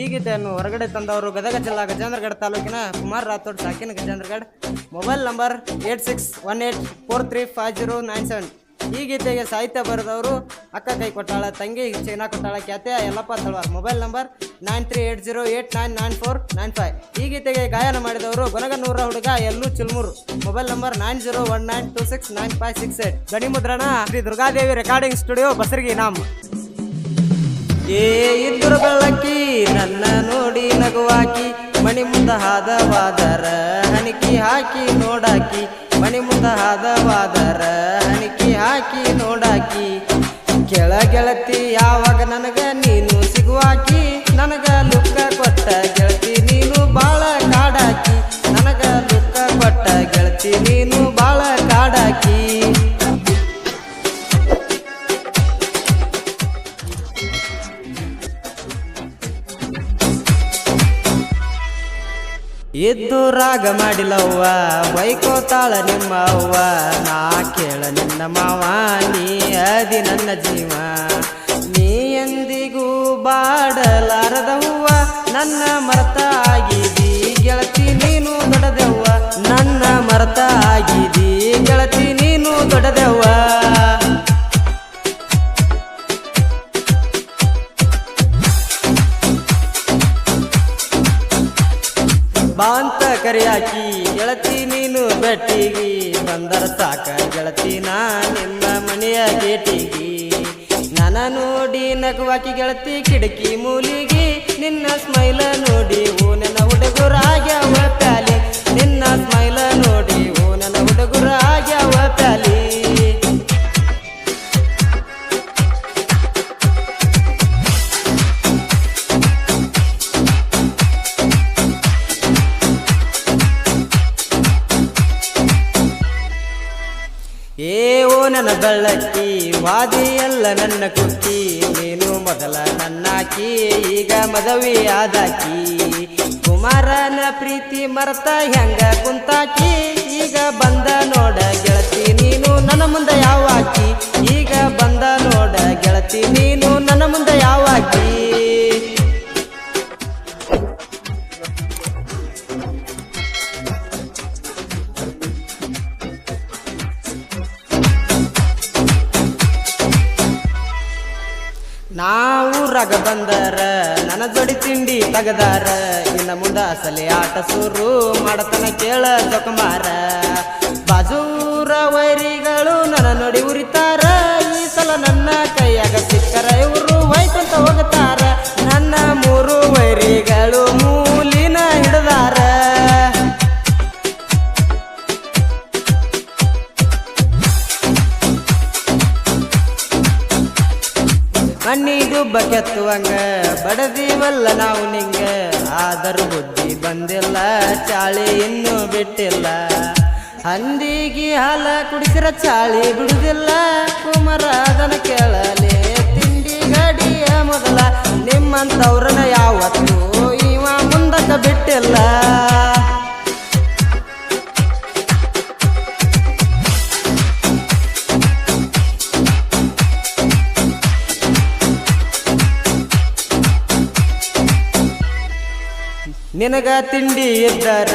ಈ ಗೀತೆಯನ್ನು ಹೊರಗಡೆ ತಂದವರು ಗದಗ ಜಿಲ್ಲಾ ಗಜೇಂದ್ರಗಢ ತಾಲೂಕಿನ Kumar Rathod ಸಾಕಿನ Gajendragad. Mobile number eight six one eight four three five zero nine seven. ಈ ಗೀತೆಗೆ ಸಾಹಿತ್ಯ ಬರೆದವರು ಅಕ್ಕ ಕೈ ಕೊಟ್ಟಾಳ, ತಂಗಿ ಚೈನಾ ಕೊಟ್ಟಾಳ, ಖ್ಯಾತೆ Yallappa Talawar. Mobile number nine three eight zero eight nine nine four nine five. ಈ ಗೀತೆಗೆ ಗಾಯನ ಮಾಡಿದವರು ಗೊನಗನೂರ ಹುಡುಗ ಎಲ್ಲೂ ಚಿಲ್ಮೂರು. Mobile number nine zero one nine two six nine five six eight. ಗಣಿ ಮುದ್ರಣ ಶ್ರೀ ದುರ್ಗಾದೇವಿ ರೆಕಾರ್ಡಿಂಗ್ ಸ್ಟುಡಿಯೋ ಬಸರ್ಗಿ ನಾಮ್. ಏ ಇದ್ರ ಬೆಳಕಿ, ನನ್ನ ನೋಡಿ ನಗುವಾಕಿ, ಮಣಿ ಮುಂದ ಹಾದವಾದರ ಹಣಿಕಿ ಹಾಕಿ ನೋಡಾಕಿ, ಮಣಿ ಮುಂದ ಹಾದವಾದರ ಹಣಿಕಿ ಹಾಕಿ ನೋಡಾಕಿ, ಕೆಳ ಗೆಳತಿ ಯಾವಾಗ ಎದ್ದು ರಾಗ ಮಾಡಿಲ್ಲವ್ವ ಬೈಕೋತಾಳ ನಿಮ್ಮ ಅವ್ವ ನಾ ಕೇಳ ನಿನ್ನ ಮಾವ, ನೀ ಅದಿ ನನ್ನ ಜೀವ. ನೀ ಎಂದಿಗೂ ಬಾಡಲಾರದವ್ವ, ನನ್ನ ಮರತ ಬಾಂತ ಕರಿಯಾಕಿ, ಗೆಳತಿ ನೀನು ಬೆಟ್ಟಿಗಿ, ಬಂದರ ಸಾಕ ಗೆಳತಿ ನಾ ನಿನ್ನ ಮನೆಯ ಗೇಟಿಗಿ. ನನ ನೋಡಿ ನಗುವಾಕಿ ಗೆಳತಿ ಕಿಡಕಿ ಮೂಲಿಗಿ, ನಿನ್ನ ಸ್ಮೈಲ ನೋಡಿ ಓ ನನ್ನ ಹುಡುಗರಾಗ್ಯಾವ ಏ ಓ ನನ್ನ ಬೆಳ್ಳಕ್ಕಿ ವಾದಿ ಎಲ್ಲ ನನ್ನ ಕುಕ್ಕಿ ನೀನು ಮೊದಲ ನನ್ನಾಕಿ, ಈಗ ಮದವಿ ಆದಾಕಿ ಕುಮಾರನ ಪ್ರೀತಿ ಮರತ ಹೆಂಗ ಕುಂತಾಕಿ? ಈಗ ಬಂದ ನೋಡ ಗೆಳತಿ ನೀನು ನನ್ನ ಮುಂದೆ ಯಾವಾಕಿ? ಈಗ ಬಂದ ನೋಡ ಗೆಳತಿ ನೀನು ನಾವು ಬಂದರ, ನನ್ನ ಜೋಡಿ ತಿಂಡಿ ತಗದಾರ. ಇನ್ನ ಮುಂದ ಅಸಲಿ ಆಟ ಸೂರು ಮಾಡತನ ಕೇಳ ಜೊಕಮಾರ. ಬಾಜೂರ ವೈರಿಗಳು ನನ್ನ ನೋಡಿ ಉರಿತಾರ, ಈ ಸಲ ನನ್ನ ಮಣ್ಣಿ ಡುಬ್ಬ ಕೆತ್ತುವಂಗ ಬಡದಿವಲ್ಲ ನಾವು ನಿಂಗ. ಆದರೂ ಬುದ್ಧಿ ಬಂದಿಲ್ಲ, ಚಾಳಿ ಇನ್ನೂ ಬಿಟ್ಟಿಲ್ಲ. ಹಂದಿಗೆ ಹಾಲ ಕುಡಿಸಿರ ಚಾಳಿ ಬಿಡುದಿಲ್ಲ ಕುಮಾರ ಅದನ್ನು ಕೇಳಲೆ. ತಿಂಡಿ ಗಡಿಯ ಮೊದಲ ನಿಮ್ಮಂತವ್ರನ್ನ ನಿನಗ ತಿಂಡಿ ಇದ್ದರ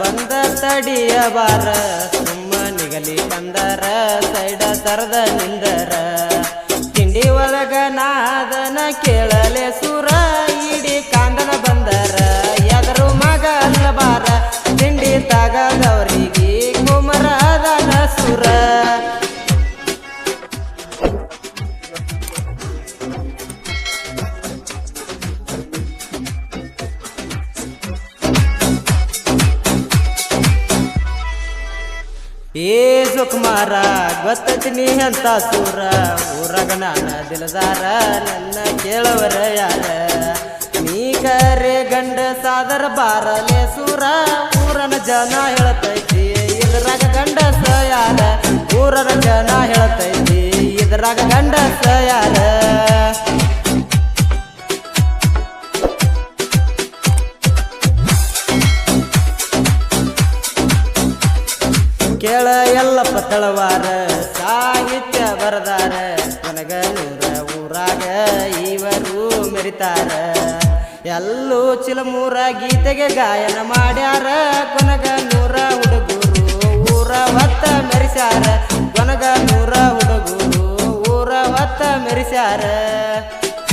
ಬಂದ ತಡಿಯಬಾರ ಸುಮ್ಮ ನಿಗಲಿ ಬಂದರ ಸೈಡ ತರದ ನಿಂದರ. ತಿಂಡಿ ಒಳಗ ನಾದನ ಕೇಳಲೆ ಸುರ, ಇಡಿ ಕಾಂದನ ಬಂದರ. ಎದರು ಮಗ ಅಲ್ಲಬಾರ ತಿಂಡಿ ತಗದವರಿಗೆ ಏ ಸುಕುಮಾರ ಗೊತ್ತೈತಿ ನೀ ಅಂತ ಸೂರ? ಊರಾಗ ನಾನ ದಿಲದಾರ, ನನ್ನ ಕೇಳವರ ಯಾರ? ನೀ ಕರೆ ಗಂಡ ಸಾದರ ಬಾರಲೆ ಸೂರ? ಊರನ ಜನ ಹೇಳ್ತೈತಿ, ಇದ್ರಾಗ ಗಂಡಸ ಯಾರ? ಊರನ ಜನ ಹೇಳ್ತೈತಿ, ಇದ್ರಾಗ ಗಂಡಸ ಯಾರ? ಕೇಳ ಎಲ್ಲಪ್ಪ ತಳವಾರ ಸಾಹಿತ್ಯ ಬರದಾರ. ನನಗ ನೂರ ಊರಾಗ ಇವರು ಮೆರಿತಾರ. ಎಲ್ಲೂ ಚಿಲಮೂರ ಗೀತೆಗೆ ಗಾಯನ ಮಾಡ್ಯಾರ. ಕೊನಗ ನೂರ ಹುಡುಗರು ಊರ ಹೊತ್ತ ಮೆರಿಸ್ಯಾರ. ಕೊನಗ ನೂರ ಹುಡುಗರು ಊರ ಹೊತ್ತ ಮೆರಿಸ್ಯಾರ.